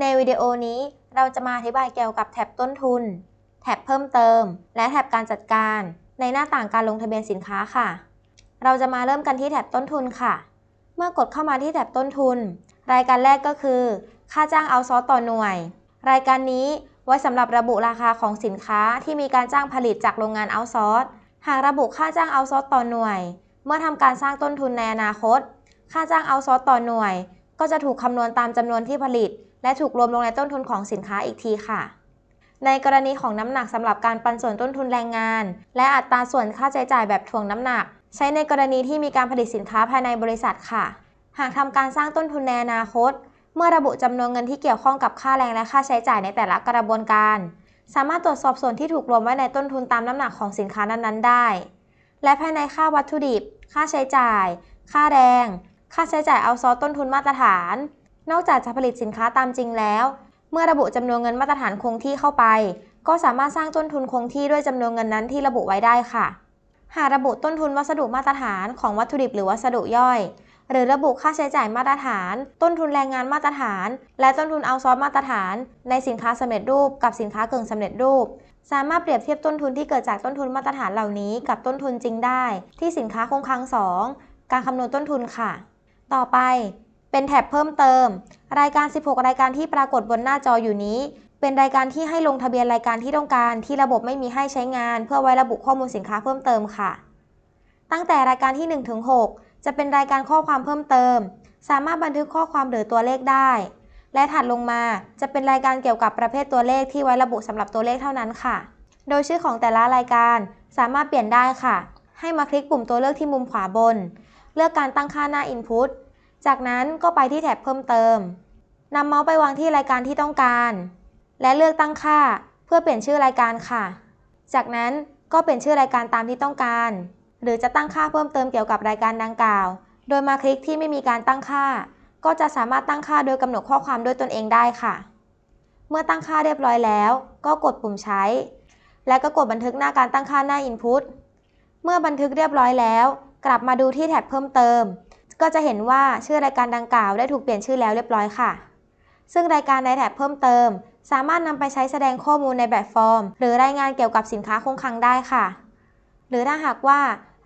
ในวิดีโอนี้เราจะมาอธิบายเกี่ยวกับแท็บต้นทุน แท็บเพิ่มเติม และแท็บการจัดการ ในหน้าต่างการลงทะเบียนสินค้าค่ะ เราจะมาเริ่มกันที่แท็บต้นทุนค่ะ เมื่อกดเข้ามาที่แท็บต้นทุน รายการแรกก็คือ ค่าจ้างเอาซอสต่อหน่วย รายการนี้ไว้สำหรับระบุราคาของสินค้าที่มีการจ้างผลิตจากโรงงานเอาซอสหากระบุค่าจ้างเอาซอสต่อหน่วย เมื่อทำการสร้างต้นทุนในอนาคต ค่าจ้างเอาซอสต่อหน่วย ก็จะถูกคำนวณตามจำนวนที่ผลิต และถูกรวมลงในต้นทุนของสินค้าอีกทีค่ะ ในกรณีของน้ำหนักสำหรับการปันส่วนต้นทุนแรงงาน และอัตราส่วนค่าใช้จ่ายแบบถ่วงน้ำหนัก ใช้ในกรณีที่มีการผลิตสินค้าภายในบริษัทค่ะ หากทำการสร้างต้นทุนในอนาคต เมื่อระบุจำนวนเงินที่เกี่ยวข้องกับค่าแรงและค่าใช้จ่ายในแต่ละกระบวนการ สามารถตรวจสอบส่วนที่ถูกรวมไว้ในต้นทุนตามน้ำหนักของสินค้านั้นๆ ได้ และภายในค่าวัตถุดิบ ค่าใช้จ่าย ค่าแรง ค่าใช้จ่ายเอาซอต้นทุนมาตรฐาน นอกจากจะผลิตสินค้าตามจริงแล้ว เมื่อระบุจำนวนเงินมาตรฐานคงที่เข้าไป ก็สามารถสร้างต้นทุนคงที่ด้วยจำนวนเงินนั้นที่ระบุไว้ได้ค่ะ หากระบุต้นทุนวัสดุมาตรฐานของวัตถุดิบหรือวัสดุย่อย หรือระบุค่าใช้จ่ายมาตรฐาน ต้นทุนแรงงานมาตรฐาน และต้นทุนเอาซอสมาตรฐาน ในสินค้าสำเร็จรูป กับสินค้ากึ่งสำเร็จรูป สามารถเปรียบเทียบต้นทุนที่เกิดจากต้นทุนมาตรฐานเหล่านี้ กับต้นทุนจริงได้ ที่สินค้าคงคลัง2การคำนวณต้นทุนค่ะ ต่อไป เป็นแท็บเพิ่มเติม รายการ 16 รายการที่ปรากฏบนหน้าจออยู่นี้ เป็นรายการที่ให้ลงทะเบียนรายการที่ต้องการที่ระบบไม่มีให้ใช้งาน เพื่อไว้ระบุข้อมูลสินค้าเพิ่มเติมค่ะ ตั้งแต่รายการที่1ถึง6จะเป็นรายการข้อความเพิ่มเติม สามารถบันทึกข้อความหรือตัวเลขได้ และถัดลงมาจะเป็นรายการเกี่ยวกับประเภทตัวเลขที่ไว้ระบุสำหรับตัวเลขเท่านั้นค่ะ โดยชื่อของแต่ละรายการสามารถเปลี่ยนได้ค่ะ ให้มาคลิกปุ่มตัวเลือกที่มุมขวาบน เลือกการตั้งค่าหน้า Input จากนั้นก็ไปที่แท็บเพิ่มเติมนำเมาส์ไปวางที่รายการที่ต้องการ และเลือกตั้งค่าเพื่อเปลี่ยนชื่อรายการค่ะ จากนั้นก็เปลี่ยนชื่อรายการตามที่ต้องการ หรือจะตั้งค่าเพิ่มเติมเกี่ยวกับรายการดังกล่าว โดยมาคลิกที่ไม่มีการตั้งค่า ก็จะสามารถตั้งค่าโดยกำหนดข้อความด้วยตนเองได้ค่ะ เมื่อตั้งค่าเรียบร้อยแล้ว ก็กดปุ่มใช้ และก็กดบันทึกหน้าการตั้งค่าหน้า Input เมื่อบันทึกเรียบร้อยแล้ว กลับมาดูที่แท็บเพิ่มเติม ก็จะเห็นว่าชื่อรายการดังกล่าวได้ถูกเปลี่ยนชื่อแล้วเรียบร้อยค่ะ ซึ่งรายการในแท็บเพิ่มเติม สามารถนำไปใช้แสดงข้อมูลในแบบฟอร์ม หรือรายงานเกี่ยวกับสินค้าคงคลังได้ค่ะ หรือถ้าหากว่า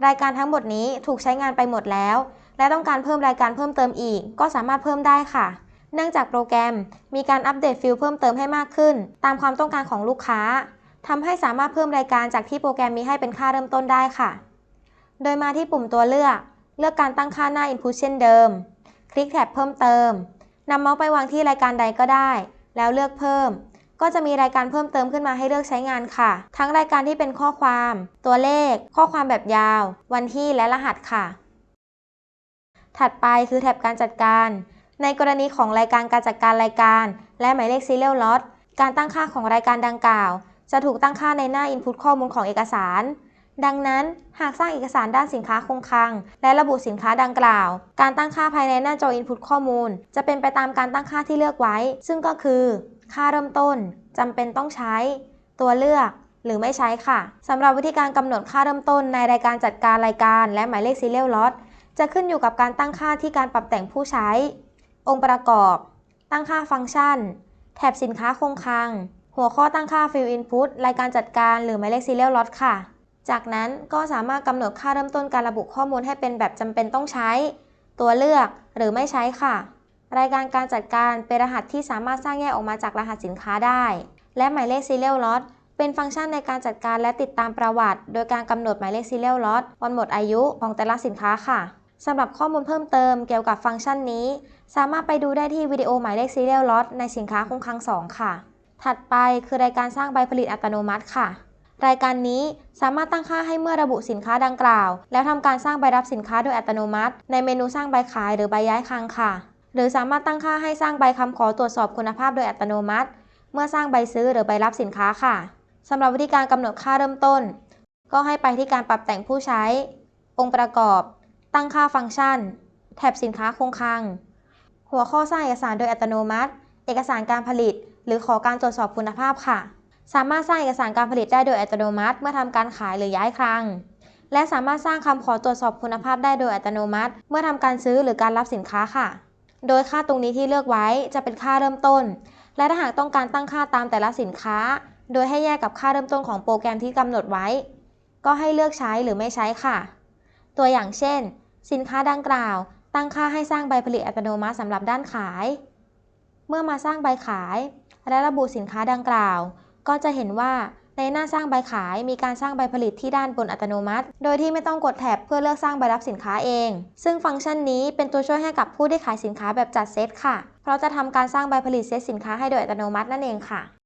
รายการทั้งหมดนี้ถูกใช้งานไปหมดแล้ว และต้องการเพิ่มรายการเพิ่มเติมอีก ก็สามารถเพิ่มได้ค่ะ เนื่องจากโปรแกรมมีการอัปเดตฟิลด์เพิ่มเติมให้มากขึ้น ตามความต้องการของลูกค้าทำให้สามารถเพิ่มรายการจากที่โปรแกรมมีให้เป็นค่าเริ่มต้นได้ค่ะ โดยมาที่ปุ่มตัวเลือก เลือกการตั้งค่าหน้า Input เช่นเดิม คลิกแท็บเพิ่มเติมนำเมาส์ไปวางที่รายการใดก็ได้ แล้วเลือกเพิ่ม ก็จะมีรายการเพิ่มเติมขึ้นมาให้เลือกใช้งานค่ะ ทั้งรายการที่เป็นข้อความ ตัวเลข ข้อความแบบยาว วันที่และรหัสค่ะ ถัดไปคือแท็บการจัดการ ในกรณีของรายการการจัดการรายการ และหมายเลข serial lot การตั้งค่าของรายการดังกล่าว จะถูกตั้งค่าในหน้า input ข้อมูลของเอกสาร ดังนั้นหากสร้างเอกสารด้านสินค้าคงคลัง และระบุสินค้าดังกล่าว การตั้งค่าภายในหน้าจอ input ข้อมูล จะเป็นไปตามการตั้งค่าที่เลือกไว้ ซึ่งก็คือ ค่าเริ่มต้นจำเป็นต้องใช้ ตัวเลือก หรือไม่ใช้ค่ะสำหรับวิธีการกำหนดค่าเริ่มต้นในรายการจัดการรายการ และหมายเลข serial lot จะขึ้นอยู่กับการตั้งค่าที่การปรับแต่งผู้ใช้ องค์ประกอบ ตั้งค่าฟังก์ชัน แถบสินค้าคงคลัง หัวข้อตั้งค่า field input รายการจัดการหรือหมายเลข serial lot ค่ะ จากนั้นก็สามารถกำหนดค่าเริ่มต้นการระบุข้อมูลให้เป็นแบบจำเป็นต้องใช้ ตัวเลือกหรือไม่ใช้ค่ะ รายการการจัดการเป็นรหัสที่สามารถสร้างแยกออกมาจากรหัสสินค้าได้ และหมายเลข serial lot เป็นฟังก์ชันในการจัดการและติดตามประวัติ โดยการกำหนดหมายเลข serial lot วันหมดอายุของแต่ละสินค้าค่ะสำหรับข้อมูลเพิ่มเติมเกี่ยวกับฟังก์ชันนี้ สามารถไปดูได้ที่วิดีโอหมายเลข serial lot ในสินค้าคงคลัง2 ค่ะ ถัดไปคือรายการสร้างใบผลิตอัตโนมัติค่ะ รายการนี้สามารถตั้งค่าให้เมื่อระบุสินค้าดังกล่าว แล้วทำการสร้างใบรับสินค้าโดยอัตโนมัติ ในเมนูสร้างใบขายหรือใบย้ายคลังค่ะ หรือสามารถตั้งค่าให้สร้างใบคำขอตรวจสอบคุณภาพโดยอัตโนมัติ เมื่อสร้างใบซื้อหรือใบรับสินค้าค่ะสำหรับวิธีการกำหนดค่าเริ่มต้น ก็ให้ไปที่การปรับแต่งผู้ใช้ องค์ประกอบ ตั้งค่าฟังก์ชัน แถบสินค้าคงคลัง หัวข้อสร้างเอกสารโดยอัตโนมัติ เอกสารการผลิต หรือขอการตรวจสอบคุณภาพค่ะ สามารถสร้างเอกสารการผลิตได้โดยอัตโนมัติ เมื่อทำการขายหรือย้ายคลัง และสามารถสร้างคำขอตรวจสอบคุณภาพได้โดยอัตโนมัติ เมื่อทำการซื้อหรือการรับสินค้าค่ะ โดยค่าตรงนี้ที่เลือกไว้จะเป็นค่าเริ่มต้น และถ้าหากต้องการตั้งค่าตามแต่ละสินค้า โดยให้แยกกับค่าเริ่มต้นของโปรแกรมที่กำหนดไว้ ก็ให้เลือกใช้หรือไม่ใช้ค่ะ ตัวอย่างเช่น สินค้าดังกล่าว ตั้งค่าให้สร้างใบผลิตอัตโนมัติสำหรับด้านขาย เมื่อมาสร้างใบขาย และระบุสินค้าดังกล่าว ก็จะเห็นว่าในหน้าสร้างใบขายมีการสร้างใบผลิตที่ด้านบนอัตโนมัติ โดยที่ไม่ต้องกดแท็บเพื่อเลือกสร้างใบรับสินค้าเอง ซึ่งฟังก์ชันนี้เป็นตัวช่วยให้กับผู้ที่ขายสินค้าแบบจัดเซตค่ะ เพราะจะทำการสร้างใบผลิตเซตสินค้าให้โดยอัตโนมัตินั่นเองค่ะ